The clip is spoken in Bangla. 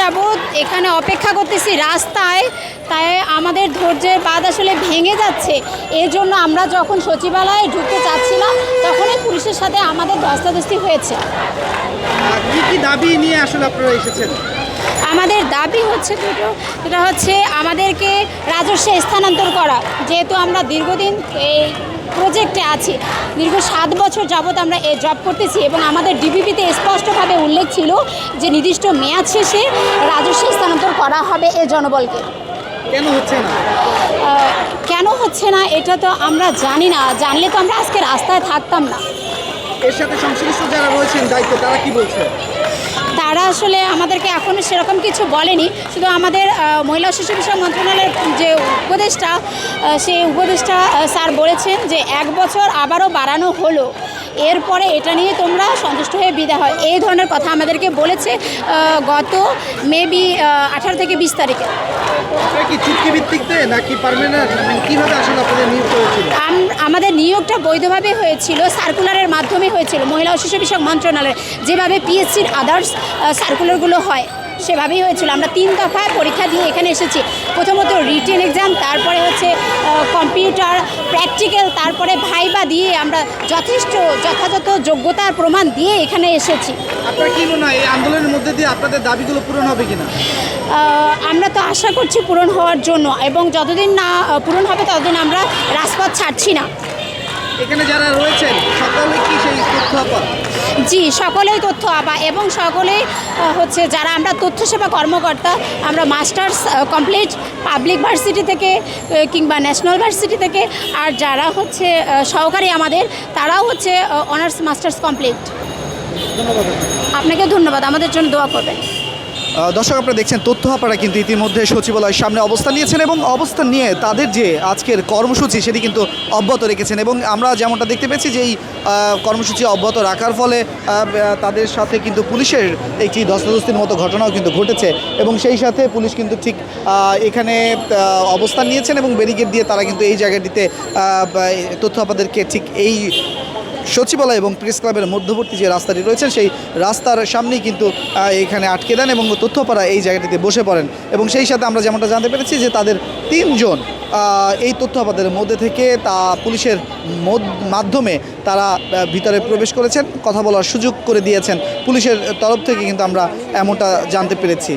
যাবৎ এখানে অপেক্ষা করতেছি রাস্তায় তাই আমাদের ধৈর্যের বাদ আসলে ভেঙে যাচ্ছে। এর জন্য আমরা যখন সচিবালয়ে ঢুকতে চাচ্ছিলাম তখনই পুলিশের সাথে আমাদের ধস্তাধস্তি হয়েছে। কি কি দাবি নিয়ে আসলে আপনারা এসেছেন? আমাদের দাবি হচ্ছে দুটো। সেটা হচ্ছে আমাদেরকে রাজস্বে স্থানান্তর করা। যেহেতু আমরা দীর্ঘদিন এই প্রজেক্টে আছি দীর্ঘ সাত বছর যাবৎ আমরা এ জব করতেছি এবং আমাদের ডিবিপিতে স্পষ্টভাবে উল্লেখ ছিল যে নির্দিষ্ট মেয়াদ শেষে রাজস্ব স্থানান্তর করা হবে এ জনবলকে। কেন হচ্ছে না? কেন হচ্ছে না এটা তো আমরা জানি না জানলে তো আমরা আজকে রাস্তায় থাকতাম না। এর সাথে সংশ্লিষ্ট যারা রয়েছেন দায়িত্ব তারা কি বলছে? আসলে আমাদেরকে এখনও সেরকম কিছু বলেনি। শুধু আমাদের মহিলা শিশু বিষয়ক মন্ত্রণালয়ের যে উপদেষ্টা সেই উপদেষ্টা স্যার বলেছেন যে এক বছর আবারও বাড়ানো হলো। এরপরে এটা নিয়ে তোমরা সন্তুষ্ট হয়ে বিদায় হয়। এই ধরনের কথা আমাদেরকে বলেছে গত মেবি আঠারো থেকে বিশ তারিখে। মানে আমাদের নিয়োগটা বৈধভাবে হয়েছিল সার্কুলারের মাধ্যমে হয়েছিল মহিলা ও শিশু বিষয়ক মন্ত্রণালয় যেভাবে পিএসসির আদার্স সার্কুলারগুলো হয় সেভাবেই হয়েছিল। আমরা তিন দফায় পরীক্ষা দিয়ে এখানে এসেছি। প্রথমত রিটেন এক্সাম তারপরে হচ্ছে কম্পিউটার প্র্যাকটিক্যাল তারপরে ভাইবা দিয়ে আমরা যথেষ্ট যথাযথ যোগ্যতার প্রমাণ দিয়ে এখানে এসেছি। আপনার কি মনে হয় এই আন্দোলনের মধ্যে দিয়ে আপনাদের দাবিগুলো পূরণ হবে কিনা? আমরা তো আশা করছি পূরণ হওয়ার জন্য এবং যতদিন না পূরণ হবে ততদিন আমরা রাজপথ ছাড়ছি না। এখানে যারা রয়েছেন সকলে কি সেই তথ্য আপা জি সকলেই তথ্য আবা এবং সকলেই হচ্ছে যারা আমরা তথ্য সেবা কর্মকর্তা আমরা মাস্টার্স কমপ্লিট পাবলিক ভার্সিটি থেকে কিংবা ন্যাশনাল ভার্সিটি থেকে আর যারা হচ্ছে সহকারী আমাদের তারাও হচ্ছে অনার্স মাস্টার্স কমপ্লিট। ধন্যবাদ। আপনাকে ধন্যবাদ আমাদের জন্য দোয়া করবেন। দর্শক, আপনারা দেখছেন তথ্য আপনারা কিন্তু ইতিমধ্যে সচিবালয়ের সামনে অবস্থান নিয়েছেন এবং অবস্থান নিয়ে তাদের যে আজকের কর্মসূচি সেটি কিন্তু অব্যাহত রেখেছেন এবং আমরা যেমনটা দেখতে পেয়েছি যে এই কর্মসূচি অব্যাহত রাখার ফলে তাদের সাথে কিন্তু পুলিশের একটি ধস্তাধস্তির মতো ঘটনাও কিন্তু ঘটেছে এবং সেই সাথে পুলিশ কিন্তু ঠিক এখানে অবস্থান নিয়েছেন এবং ব্যারিকেড দিয়ে তারা কিন্তু এই জায়গাটিতে তথ্য আপনাদেরকে ঠিক এই সচিবালয় এবং প্রেস ক্লাবের মধ্যবর্তী যে রাস্তাটি রয়েছে, সেই রাস্তার সামনেই কিন্তু এখানে আটকে দেন এবং তথ্যপাড়া এই জায়গাটিতে বসে পড়েন। এবং সেই সাথে আমরা যেমনটা জানতে পেরেছি যে তাদের তিনজন এই তথ্যপাদের মধ্যে থেকে তা পুলিশের মাধ্যমে তারা ভিতরে প্রবেশ করেছেন, কথা বলার সুযোগ করে দিয়েছেন। পুলিশের তরফ থেকে কিন্তু আমরা এমনটা জানতে পেরেছি।